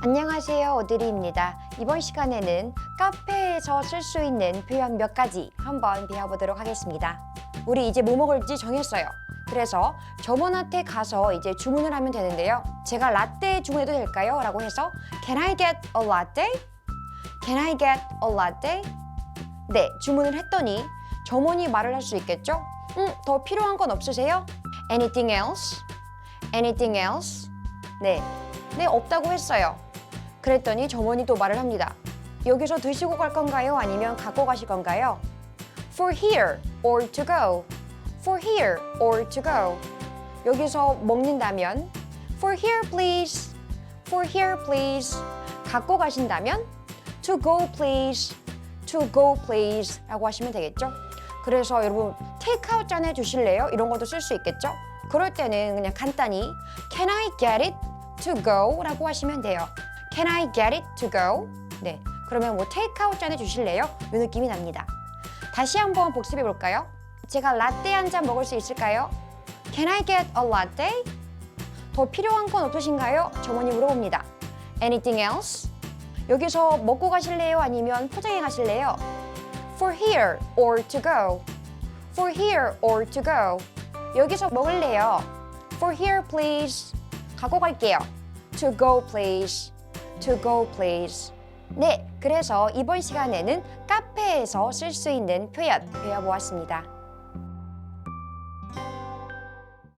안녕하세요 오드리입니다. 이번 시간에는 카페에서 쓸 수 있는 표현 몇 가지 한번 배워보도록 하겠습니다. 우리 이제 뭐 먹을지 정했어요. 그래서 점원한테 가서 이제 주문을 하면 되는데요. 제가 라떼 주문해도 될까요? 라고 해서 Can I get a latte? Can I get a latte? 네, 주문을 했더니 점원이 말을 할 수 있겠죠? 음, 더 필요한 건 없으세요? Anything else? Anything else? 네, 네 없다고 했어요. 그랬더니 점원이 또 말을 합니다. 여기서 드시고 갈 건가요? 아니면 갖고 가실 건가요? For here or to go. For here or to go. 여기서 먹는다면 For here please. For here please. 갖고 가신다면 To go please. To go please. 라고 하시면 되겠죠? 그래서 여러분 테이크아웃 잔해 주실래요? 이런 것도 쓸 수 있겠죠? 그럴 때는 그냥 간단히 Can I get it to go? 라고 하시면 돼요. Can I get it to go? 네. 그러면 뭐 테이크아웃 잔해 주실래요? 이 느낌이 납니다. 다시 한번 복습해 볼까요? 제가 라떼 한 잔 먹을 수 있을까요? Can I get a latte? 더 필요한 건 없으신가요? 점원이 물어봅니다. Anything else? 여기서 먹고 가실래요? 아니면 포장해 가실래요? For here or to go. For here or to go. 여기서 먹을래요. For here please. 갖고 갈게요. To go please. To go please. 네, 그래서 이번 시간에는 카페에서 쓸 수 있는 표현 배워보았습니다.